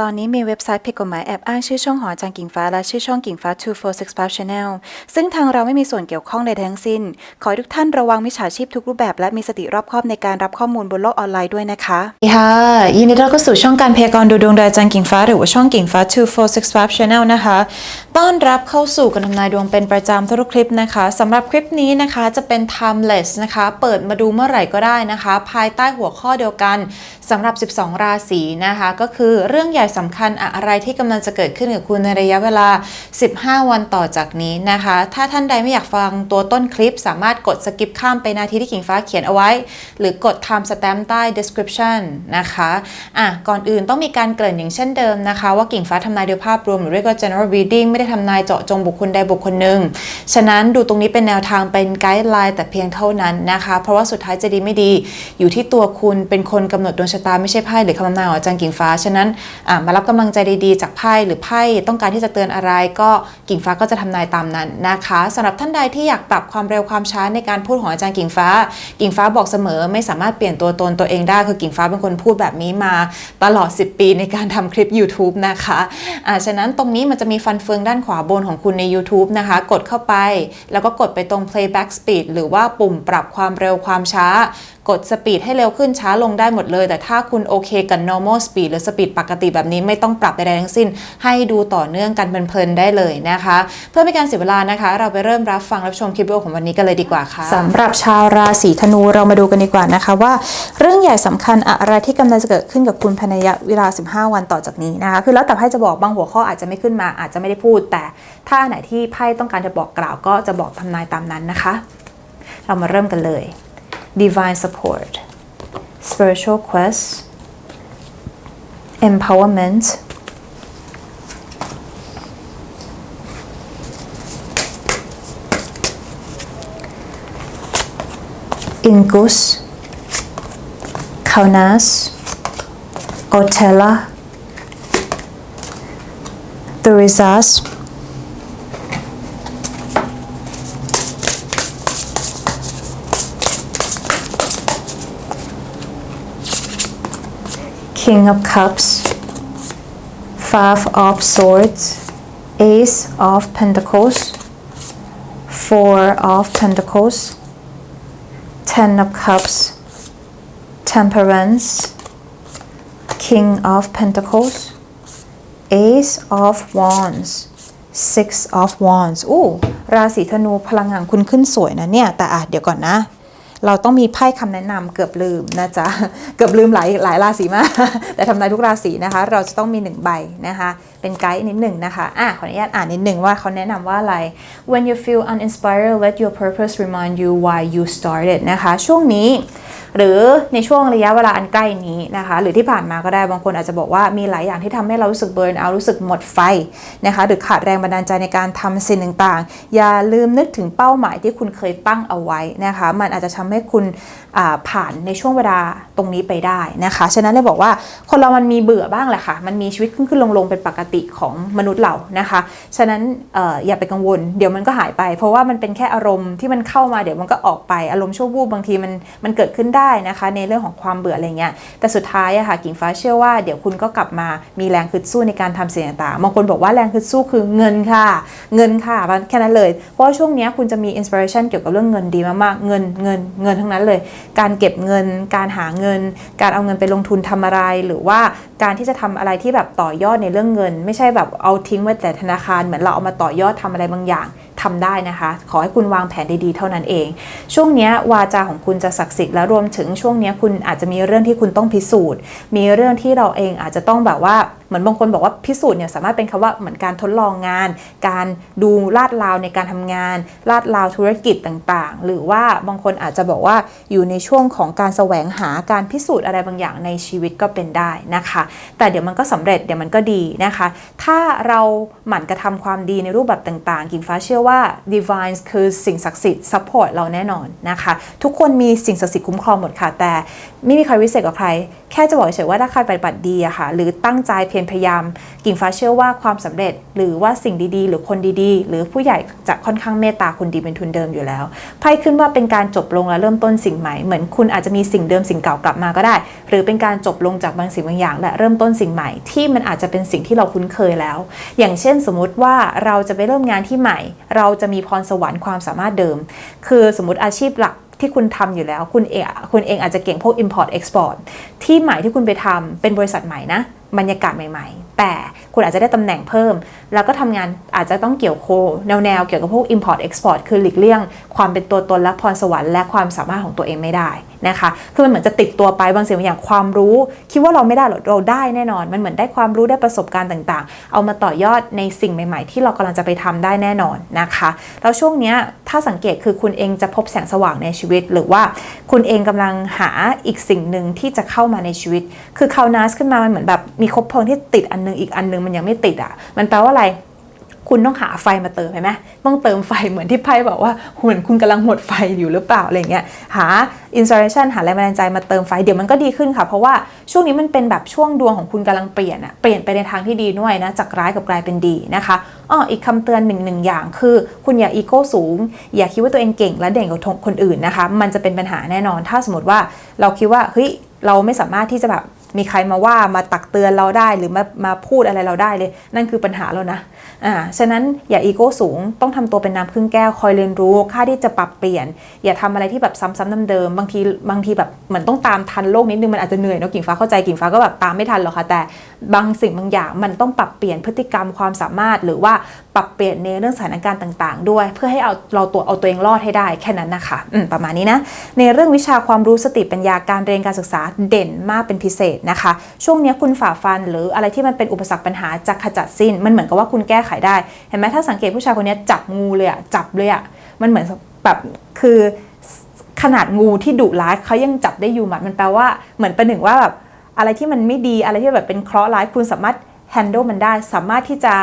ตอนนี้มีเว็บไซต์ผิดกฎหมายแอบอ้างชื่อช่องหอจางกิ่งฟ้าและชื่อช่องกิ่งฟ้า 2465 Channel ซึ่งทางเราไม่มีส่วนเกี่ยวข้องใดทั้งสิ้น ขอทุกท่านระวังมิจฉาชีพทุกรูปแบบและมีสติรอบคอบในการรับข้อมูลบนโลกออนไลน์ด้วยนะคะค่ะ ยินดีต้อนรับเข้าสู่ช่องการพยากรณ์ดูดวงโดยจางกิ่งฟ้าหรือว่าช่องกิ่งฟ้า 2465 Channel นะคะ ต้อนรับเข้าสู่การทำนายดวงเป็นประจำทุกคลิปนะคะสำหรับคลิปนี้นะคะจะเป็น timeless นะคะ เปิดมาดูเมื่อไหร่ก็ได้นะคะ ภายใต้หัวข้อเดียวกันสำหรับ 12 ราศีนะคะ ก็คือเรื่องใหญ่สำคัญอะไรที่กำลังจะเกิดขึ้นกับคุณในระยะเวลา 15 วันต่อจากนี้นะคะ ถ้าท่านใดไม่อยากฟังตัวต้นคลิป สามารถกดสกิปข้ามไปนาทีที่กิ่งฟ้าเขียนเอาไว้ หรือกด time stamp ใต้ description นะคะอะก่อนอื่นต้องมีการเกริ่นอย่างเช่นเดิมนะคะ ว่ากิ่งฟ้าทำนายโดยภาพรวมหรือเรียกว่า general reading ไม่ได้ทำนายเจาะจงบุคคลใดบุคคลหนึ่ง ฉะนั้นดูตรงนี้เป็นแนวทางเป็นไกด์ไลน์แต่เพียงเท่านั้นนะคะ เพราะว่าสุดท้ายจะดีไม่ดี อยู่ที่ตัวคุณเป็นคนกำหนดดวงชะตาไม่ใช่ไพ่หรือคำทำนายของอาจารย์กิ่งฟ้า ฉะนั้นมารับกำลังใจดีๆ จากไพ่หรือไพ่ต้องการที่จะเตือนอะไร ก็กิ่งฟ้าก็จะทำนายตามนั้นนะคะสำหรับท่านใดที่อยากปรับความเร็วความช้าในการพูดของอาจารย์กิ่งฟ้า กิ่งฟ้าบอกเสมอไม่สามารถเปลี่ยนตัวตนตัวเองได้คือกิ่งฟ้าเป็นคนพูดแบบนี้มาตลอด 10 ปีในการทำคลิป YouTube นะคะอ่าฉะนั้นตรงนี้มันจะมีฟันเฟืองด้านขวาบนของคุณใน YouTube นะคะ กดเข้าไป แล้วก็กดไปตรง playback speed หรือว่าปุ่มปรับความเร็วความช้า กดสปีดให้เร็วขึ้นช้าลงได้หมดเลย แต่ถ้าคุณโอเคกับ normal speed หรือสปีดปกติแบบนี้ไม่ต้องปรับใดๆทั้งสิ้น ให้ดูต่อเนื่องกันเพลินๆได้เลยนะคะ เพื่อไม่การเสียเวลานะคะ เราไปเริ่มรับฟังรับชมคลิปวิดีโอของวันนี้กันเลยดีกว่าค่ะสำหรับชาวราศีธนูเรามาดูกันดีกว่านะคะว่า เรื่องใหญ่สำคัญอะไรที่กำลังจะเกิดขึ้นกับคุณภายในรยะเวลา 15 วันต่อจากนี้นะคะคือแล้วแต่ไพ่จะบอกบางหัวข้ออาจจะไม่ขึ้นมาอาจจะไม่ได้พูด แต่ถ้าไหนที่ไพ่ต้องการจะบอกกล่าวก็จะบอกทำนายตามนั้นนะคะ เรามาเริ่มกันเลย divine support spiritual quest empowerment Ingus Kaunas Otella Thurisas King of Cups, Five of Swords, Ace of Pentacles, Four of Pentacles, Ten of Cups, Temperance, King of Pentacles, Ace of Wands, Six of Wands อู้ราศีธนูพลังงานคุณขึ้นสวยนะเนี่ย แต่อ่ะเดี๋ยวก่อนนะ เราต้องมีไพ่คำแนะนำเกือบลืมนะจ๊ะ เกือบลืมหลายหลายราศีมากแต่ทำนายทุกราศีนะคะ เราจะต้องมีหนึ่งใบนะคะ เป็นไกด์นิดหนึ่งนะคะ อะขออนุญาตอ่านนิดหนึ่งว่าเขาแนะนำว่าอะไร when you feel uninspired let your purpose remind you why you started นะคะ ช่วงนี้หรือในช่วงระยะเวลาอันใกล้นี้นะคะ หรือที่ผ่านมาก็ได้บางคนอาจจะบอกว่ามีหลายอย่างที่ทำให้เรารู้สึกเบิร์นเอารู้สึกหมดไฟนะคะ หรือขาดแรงบันดาลใจในการทำสิ่งต่างๆ อย่าลืมนึกถึงเป้าหมายที่คุณเคยตั้งเอาไว้นะคะ มันอาจจะทำใให้คุณผ่านในช่วงเวลาตรงนี้ไปได้นะคะ ฉะนั้นเลยบอกว่าคนเรามันมีเบื่อบ้างแหละค่ะ มันมีชีวิตขึ้นขึ้นลงลงเป็นปกติของมนุษย์เรานะคะ ฉะนั้นออย่าไปกังวล เดี๋ยวมันก็หายไป เพราะว่ามันเป็นแค่อารมณ์ที่มันเข้ามาเดี๋ยวมันก็ออกไป อารมณ์ชั่ววูบบางทีมันมันเกิดขึ้นได้นะคะ ในเรื่องของความเบื่ออะไรเงี้ย แต่สุดท้ายอะค่ะกิ่งฟ้าเชื่อว่าเดี๋ยวคุณก็กลับมามีแรงคึดสู้ในการทำสิ่งต่างๆ บางคนบอกว่าแรงคึดสู้คือเงินค่ะ เงินค่ะแค่นั้นเลย เพราะช่วงนี้คุณจะมีอินสปิเรชันเกี่ยวกับเรื่องเงินดีมากๆ เงิน เงินเงินทั้งนั้นเลย การเก็บเงิน การหาเงิน การเอาเงินไปลงทุนทำอะไร หรือว่าการที่จะทำอะไรที่แบบต่อยอดในเรื่องเงิน ไม่ใช่แบบเอาทิ้งไว้แต่ธนาคารเหมือนเราเอามาต่อยอดทำอะไรบางอย่างทำได้นะคะ ขอให้คุณวางแผนดีๆ เท่านั้นเอง ช่วงนี้วาจาของคุณจะศักดิ์สิทธิ์และรวมถึงช่วงนี้คุณอาจจะมีเรื่องที่คุณต้องพิสูจน์ มีเรื่องที่เราเองอาจจะต้องแบบว่า เหมือนบางคนบอกว่าพิสูจน์เนี่ยสามารถเป็นคำว่าเหมือนการทดลองงาน การดูลาดราวในการทำงาน ลาดราวธุรกิจต่างๆ หรือว่าบางคนอาจจะบอกว่าอยู่ในช่วงของการแสวงหาการพิสูจน์อะไรบางอย่างในชีวิตก็เป็นได้นะคะ แต่เดี๋ยวมันก็สำเร็จเดี๋ยวมันก็ดีนะคะ ถ้าเราหมั่นกระทำความดีในรูปแบบต่าง ๆ กิ่งฟ้าเชื่อว่า divine คือสิ่งศักดิ์สิทธิ์ support เราแน่นอนนะคะ ทุกคนมีสิ่งศักดิ์สิทธิ์คุ้มครองหมดค่ะ แต่ไม่มีใครวิเศษกว่าใคร แค่จะบอกเฉยว่าถ้าใครปฏิบัติดีอะค่ะหรือตั้งใจเพียรพยายาม กิ่งฟ้าเชื่อว่าความสำเร็จ หรือว่าสิ่งดีๆ หรือคนดีๆ หรือผู้ใหญ่จะค่อนข้างเมตตาคนดีเป็นทุนเดิมอยู่แล้วไพ่ขึ้นว่าเป็นการจบลงและเริ่มต้นสิ่งใหม่เหมือนคุณอาจจะมีสิ่งเดิมสิ่งเก่ากลับมาก็ได้ หรือเป็นการจบลงจากบางสิ่งบางอย่าง และเริ่มต้นสิ่งใหม่ที่มันอาจจะเป็นสิ่งที่เราคุ้นเคยแล้ว อย่างเช่น สมมุติว่าเราจะไปเริ่มงานที่ใหม่ เราจะมีพรสวรรค์ความสามารถเดิม คือสมมติอาชีพหลัก ที่คุณทำอยู่แล้ว คุณเองคุณเองอาจจะเก่งพวก import export ที่ใหม่ที่คุณไปทำเป็นบริษัทใหม่นะบรรยากาศใหม่ ๆ แต่ คุณอาจจะได้ตำแหน่งเพิ่ม แล้วก็ทำงานอาจจะต้องเกี่ยวโคแนวๆเกี่ยวกับพวก import export คือหลีกเลี่ยง ความเป็นตัวตนและพรสวรรค์และความสามารถของตัวเองไม่ได้นะคะคือมันเหมือนจะติดตัวไปบางสิ่งบางอย่างความรู้ คิดว่าเราไม่ได้หรอกเราได้แน่นอน มันเหมือนได้ความรู้ได้ประสบการณ์ต่างๆ เอามาต่อยอดในสิ่งใหม่ ๆ ที่เรากำลังจะไปทำได้แน่นอนนะคะแล้วช่วงนี้ถ้าสังเกตคือคุณเองจะพบแสงสว่างในชีวิต หรือว่าคุณเองกำลังหาอีกสิ่งหนึ่งที่จะเข้ามาในชีวิต คือคาวนาสขึ้นมามันเหมือนแบบมีคบเพลิงที่ติดอันนึงอีกอันนึงมันยังไม่ติดอะ มันแปลว่าอะไร คุณต้องหาไฟมาเติมเห็นไหมต้องเติมไฟเหมือนที่ไพ่บอกว่าเหมือนคุณกำลังหมดไฟอยู่หรือเปล่าอะไรเงี้ยหาอินส i เรชันหาแรงบันดาลใจมาเติมไฟเดี๋ยวมันก็ดีขึ้นค่ะเพราะว่าช่วงนี้มันเป็นแบบช่วงดวงของคุณกำลังเปลี่ยนอะเปลี่ยนไปในทางที่ดีด้วยนะจากร้ายกับกลายเป็นดีนะคะอ้ออีกคำเตือนหนึ่งหนึ่งอย่างคือ คุณอย่าอีโก้สูง อย่าคิดว่าตัวเองเก่งและเด่นกว่าคนอื่นนะคะ มันจะเป็นปัญหาแน่นอน ถ้าสมมติว่าเราคิดว่าเฮ้ยเราไม่สามารถที่จะแบบ มีใครมาว่ามาตักเตือนเราได้หรือมามาพูดอะไรเราได้เลย นั่นคือปัญหาแล้วนะอ่าฉะนั้นอย่าอีโก้สูงต้องทำตัวเป็นน้ำครึ่งแก้วคอยเรียนรู้ค่าที่จะปรับเปลี่ยน อย่าทำอะไรที่แบบซ้ำๆเดิมๆบางทีบางทีแบบเหมือนต้องตามทันโลกนิดนึงมันอาจจะเหนื่อยเนาะกิ่งฟ้าเข้าใจกิ่งฟ้าก็แบบตามไม่ทันหรอกค่ะแต่บางสิ่งบางอย่างมันต้องปรับเปลี่ยนพฤติกรรมความสามารถ หรือว่าปรับเปลี่ยนในเรื่องสถานการณ์ต่างๆ ด้วย เพื่อให้เอาเราตัวเอาตัวเองรอดให้ได้แค่นั้นนะคะอืมประมาณนี้นะในเรื่องวิชาความรู้สติปัญญาการเรียนการศึกษาเด่นมากเป็นพิเศษนะคะ ช่วงนี้คุณฝ่าฟันหรืออะไรที่มันเป็นอุปสรรคปัญหาจะขจัดสิ้น มันเหมือนกับว่าคุณแก้ไขได้ เห็นไหมถ้าสังเกตผู้ชายคนนี้จับงูเลยอะจับเลยอะมันเหมือนแบบคือขนาดงูที่ดุร้ายเขายังจับได้อยู่หมัดมันแปลว่าเหมือนประหนึ่งว่าแบบอะไรที่มันไม่ดีอะไรที่แบบเป็นเคราะห์ร้ายคุณสามารถ handle มันได้ สามารถที่จะ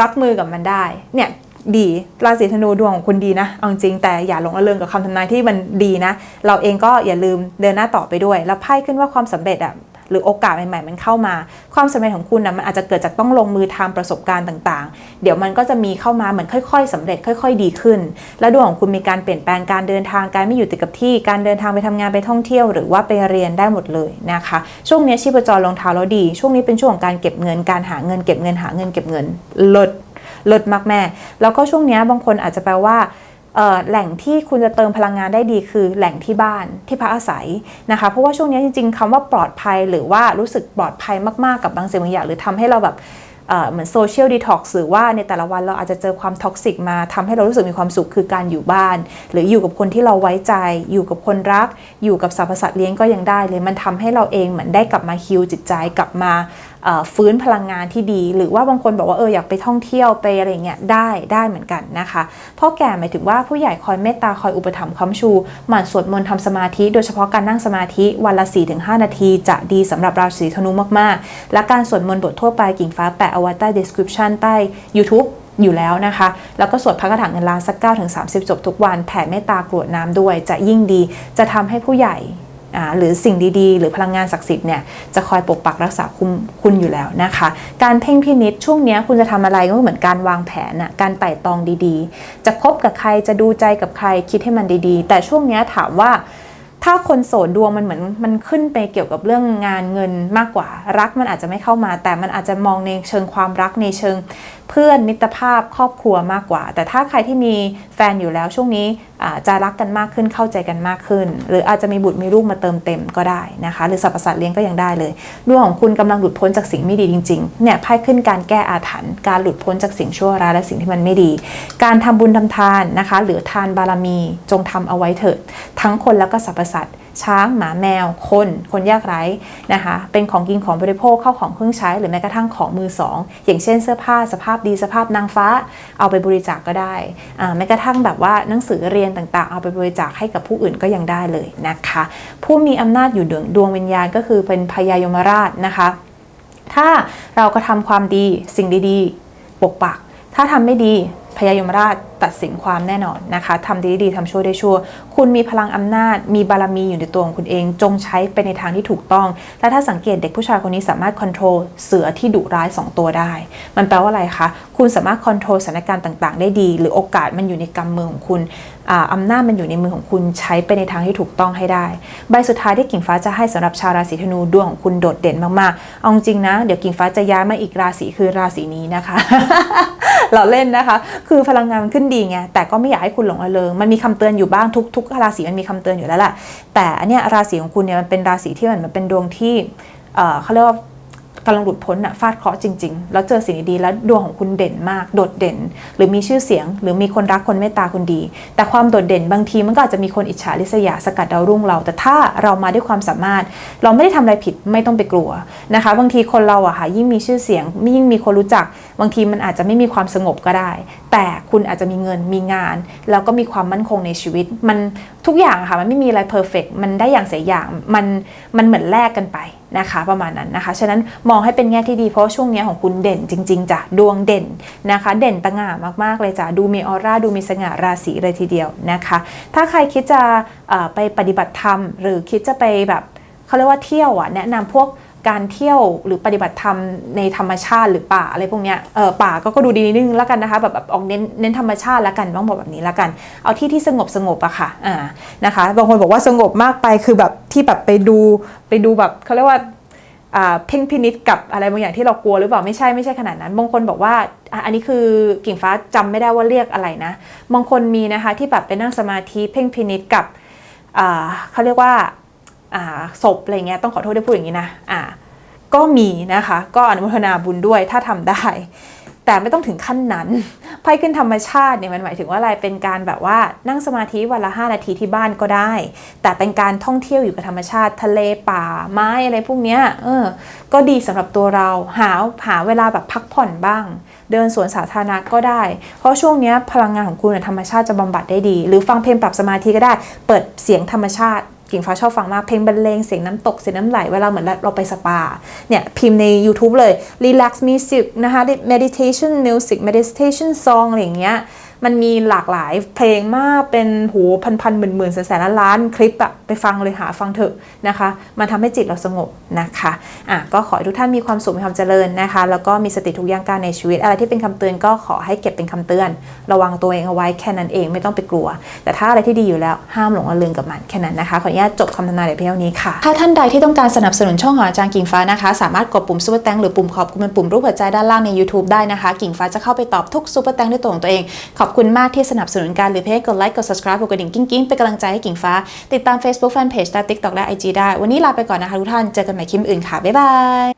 รับมือกับมันได้เนี่ยดีราศีธนูดวงของคุณดีนะเอาจริงแต่อย่าหลงระเริงกับคำทำนายที่มันดีนะ เราเองก็อย่าลืมเดินหน้าต่อไปด้วย แล้วไพ่ขึ้นว่าความสำเร็จอะ หรือโอกาสใหม่ๆ มันเข้ามา ความสำเร็จของคุณนะมันอาจจะเกิดจากต้องลงมือทำประสบการณ์ต่างๆ เดี๋ยวมันก็จะมีเข้ามาเหมือนค่อย ๆสำเร็จค่อย ๆ ดีขึ้น แล้วดวงของคุณมีการเปลี่ยนแปลงการเดินทางการไม่อยู่ติดกับที่ การเดินทางไปทำงานไปท่องเที่ยว หรือว่าไปเรียนได้หมดเลยนะคะ ช่วงนี้ชีพจรลงเท้าแล้วดี ช่วงนี้เป็นช่วงของการเก็บเงินการหาเงินเก็บเงินหาเงินเก็บเงินลดลดมากแม่ แล้วก็ช่วงนี้บางคนอาจจะแปลว่า แหล่งที่คุณจะเติมพลังงานได้ดีคือแหล่งที่บ้านที่พักอาศัยนะคะ เพราะว่าช่วงนี้จริง ๆคำว่าปลอดภัยหรือว่ารู้สึกปลอดภัยมากๆกับบางสิ่งบางอย่างหรือทำให้เราแบบเหมือนโซเชียลดีท็อกซ์หรือว่าในแต่ละวันเราอาจจะเจอความท็อกซิกมาทำให้เรารู้สึกมีความสุขคือการอยู่บ้าน หรืออยู่กับคนที่เราไว้ใจ อยู่กับคนรัก อยู่กับสรรพสัตว์เลี้ยงก็ยังได้เลยมันทำให้เราเองเหมือนได้กลับมาฮิลจิตใจกลับมาฟื้นพลังงานที่ดี หรือว่าบางคนบอกว่าเอออยากไปท่องเที่ยวไปอะไรเงี้ยได้ได้เหมือนกันนะคะพ่อแก่หมายถึงว่าผู้ใหญ่คอยเมตตาคอยอุปถัมภ์ค้ำชูหมั่นสวดมนต์ทำสมาธิ โดยเฉพาะการนั่งสมาธิวันละ 4-5 นาที จะดีสำหรับราศีธนูมากๆ และการสวดมนต์บททั่วไปกิ่งฟ้าแปะเอาไว้ใต้ description ใต้ YouTube อยู่แล้วนะคะ แล้วก็สวดพระคาถาเงินล้านสัก9ถึง30 จบทุกวัน แผ่เมตตากรวดน้ำด้วย จะยิ่งดี จะทำให้ผู้ใหญ่ หรือสิ่งดีๆ หรือพลังงานศักดิ์สิทธิ์เนี่ยจะคอยปกปักรักษาคุณคุณอยู่แล้วนะคะ การเพ่งพินิษช่วงนี้คุณจะทำอะไรก็เหมือนการวางแผนน่ะการไต่ตองดีๆ จะคบกับใครจะดูใจกับใครคิดให้มันดีๆ แต่ช่วงนี้ถามว่าถ้าคนโสดดวงมันเหมือนมันขึ้นไปเกี่ยวกับเรื่องงานเงินมากกว่า รักมันอาจจะไม่เข้ามา แต่มันอาจจะมองในเชิงความรักในเชิงเพื่อนมิตรภาพครอบครัวมากกว่า แต่ถ้าใครที่มีแฟนอยู่แล้วช่วงนี้ จะรักกันมากขึ้นเข้าใจกันมากขึ้น หรืออาจจะมีบุตรมีลูกมาเติมเต็มก็ได้นะคะ หรือสรรพสัตว์เลี้ยงก็ยังได้เลยดวงของคุณกำลังหลุดพ้นจากสิ่งไม่ดีจริงๆเนี่ยไพ่ขึ้นการแก้อาถรรพ์การหลุดพ้นจากสิ่งชั่วร้ายและสิ่งที่มันไม่ดี การทำบุญทำทานนะคะ หรือทานบารมีจงทำเอาไว้เถิดทั้งคนแล้วก็สรรพสัตว์ ช้างหมาแมว คน คนยากไร้นะคะ เป็นของกินของบริโภคเข้าของเครื่องใช้หรือแม้กระทั่งของมือสองอย่างเช่นเสื้อผ้าสภาพดีสภาพนางฟ้า เอาไปบริจาคกก็ได้แม้กระทั่งแบบว่าหนังสือเรียนต่างๆ เอาไปบริจาคให้กับผู้อื่นก็ยังได้เลยนะคะ ผู้มีอำนาจอยู่ดวงวิญญาณก็คือเป็นพญายมราชนะคะ ถ้าเราก็ทำความดีสิ่งดีๆปกปักถ้าทำไม่ดีพญายมราชตัดสินความแน่นอนนะคะทำดีดีทำชั่วได้ชั่ว คุณมีพลังอำนาจ มีบารมีอยู่ในตัวของคุณเอง จงใช้ไปในทางที่ถูกต้อง และถ้าสังเกตเด็กผู้ชายคนนี้สามารถควบคุมเสือที่ดุร้าย 2 ตัวได้ มันแปลว่าอะไรคะ คุณสามารถควบคุมสถานการณ์ต่าง ๆ ได้ดี หรือโอกาสมันอยู่ในกำมือของคุณอำนาจมันอยู่ในมือของคุณใช้ไปในทางที่ถูกต้องให้ได้ ใบสุดท้ายที่กิ่งฟ้าจะให้สำหรับชาวราศีธนูดวงของคุณโดดเด่นมากๆ เอาจริงนะ เดี๋ยวกิ่งฟ้าจะย้ายมาอีกราศีคือราศีนี้นะคะ เราเล่นนะคะ คือพลังงานมันขึ้นดีไงแต่ก็ไม่อยากให้คุณหลงระเริงมันมีคำเตือนอยู่บ้างทุกทุกราศีมันมีคำเตือนอยู่แล้วแหละแต่อันเนี้ยราศีของคุณเนี่ยมันเป็นราศีที่เหมือนมันเป็นดวงที่เอ่อเขาเรียกว่า กำลังหลุดพ้นอะฟาดเคราะห์จริงๆ แล้วเจอสิ่งดีๆแล้วดวงของคุณเด่นมาก โดดเด่น หรือมีชื่อเสียง หรือมีคนรักคนเมตตาคุณดี แต่ความโดดเด่นบางทีมันก็อาจจะมีคนอิจฉาริษยาสกัดดาวรุ่งเรา แต่ถ้าเรามาด้วยความสามารถ เราไม่ได้ทำอะไรผิดไม่ต้องไปกลัวนะคะ บางทีคนเราอะค่ะยิ่งมีชื่อเสียงยิ่งมีคนรู้จัก บางทีมันอาจจะไม่มีความสงบก็ได้ แต่คุณอาจจะมีเงินมีงาน แล้วก็มีความมั่นคงในชีวิตมัน ทุกอย่างค่ะมันไม่มีอะไรเพอร์เฟกมันได้อย่างเสียอย่างมันมันเหมือนแลกกันไปนะคะประมาณนั้นนะคะฉะนั้นมองให้เป็นแง่ที่ดีเพราะช่วงเนี้ยของคุณเด่นจริง ๆจ้ะดวงเด่นนะคะ เด่นตะง่ามากๆเลยจ้ะดูมีออร่าดูมีสง่าราศีเลยทีเดียวนะคะ ถ้าใครคิดจะไปปฏิบัติธรรม หรือคิดจะไปแบบเขาเรียกว่าเที่ยวอะแนะนำพวก การเที่ยวหรือปฏิบัติธรรมในธรรมชาติหรือป่าอะไรพวกเนี้ยเออป่าก็ก็ดูดีนิดนึงแล้วกันนะคะแบบแบบออกเน้นเน้นธรรมชาติแล้วกันต้องบอกแบบนี้แล้วกัน เอาที่ที่สงบสงบอะค่ะอ่านะคะบางคนบอกว่าสงบมากไปคือแบบที่แบบไปดูไปดูแบบเขาเรียกว่าอ่าเพ่งพินิษกับอะไรบางอย่างที่เรากลัวหรือเปล่าไม่ใช่ไม่ใช่ขนาดนั้นบางคนบอกว่าอันนี้คือกิ่งฟ้าจำไม่ได้ว่าเรียกอะไรนะบางคนมีนะคะที่แบบไปนั่งสมาธิเพ่งพินิษกับอ่าเขาเรียกว่า ศพอะไรเงี้ยต้องขอโทษที่พูดอย่างนี้นะอ่าก็มีนะคะ ก็อนุโมทนาบุญด้วยถ้าทำได้ แต่ไม่ต้องถึงขั้นนั้นไพ่ขึ้นธรรมชาติเนี่ยมันหมายถึงว่าอะไรเป็นการแบบว่านั่งสมาธิวันละ 5 นาทีที่บ้านก็ได้ แต่เป็นการท่องเที่ยวอยู่กับธรรมชาติ ทะเลป่าไม้อะไรพวกเนี้ยเออก็ดีสำหรับตัวเราหาหาเวลาแบบพักผ่อนบ้าง เดินสวนสาธารณะก็ได้ เพราะช่วงเนี้ยพลังงานของคุณธรรมชาติจะบำบัดได้ดี หรือฟังเพลงปรับสมาธิก็ได้ เปิดเสียงธรรมชาติ กิ่งฟ้าชอบฟังมากเพลงบรรเลงเสียงน้ำตกเสียงน้ำไหลเวลาเหมือนเราไปสปาเนี่ยพิมพ์ใน YouTube เลย relax music นะคะ meditation music meditation song อะไรอย่างเงี้ย มันมีหลากหลายเพลงมากเป็นหูพันพันหมื่นหมื่นแสนแสนล้านคลิปอะไปฟังเลยหาฟังเถอะนะคะมันทำให้จิตเราสงบนะคะอะก็ขอให้ทุกท่านมีความสุขมีความเจริญนะคะ แล้วก็มีสติทุกอย่างการในชีวิต อะไรที่เป็นคำเตือนก็ขอให้เก็บเป็นคำเตือน ระวังตัวเองเอาไว้แค่นั้นเองไม่ต้องไปกลัว แต่ถ้าอะไรที่ดีอยู่แล้วห้ามหลงระเริงกับมันแค่นั้นนะคะขออนุญาตจบคำทำนายในเพียงเท่านี้ค่ะถ้าท่านใดที่ต้องการสนับสนุนช่องของอาจารย์กิ่งฟ้านะคะ สามารถกดปุ่มซูเปอร์แตงหรือปุ่มขอบคุณเป็นปุ่มรูปหัวใจด้านล่างใน YouTube ได้นะคะ กิ่งฟ้าจะเข้าไปตอบทุกซูเปอร์แตงด้วยตัวของตัวเองขอบอบคุณมากที่สนับสนุนการหรือเพจกดไลค์กด subscribe กดกระดิ่งกิ้งๆเป็นกำลังใจให้กิ่งฟ้า ติดตาม Facebook Fanpage และ TikTok และ IG ได้ วันนี้ลาไปก่อนนะคะทุกท่าน เจอกันใหม่คลิปอื่นค่ะ บ๊ายบาย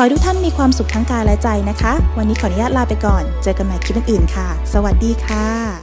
ขอให้ทุกท่านมีความสุขทั้งกายและใจนะคะ วันนี้ขออนุญาตลาไปก่อน เจอกันใหม่คลิปอื่นๆค่ะ สวัสดีค่ะ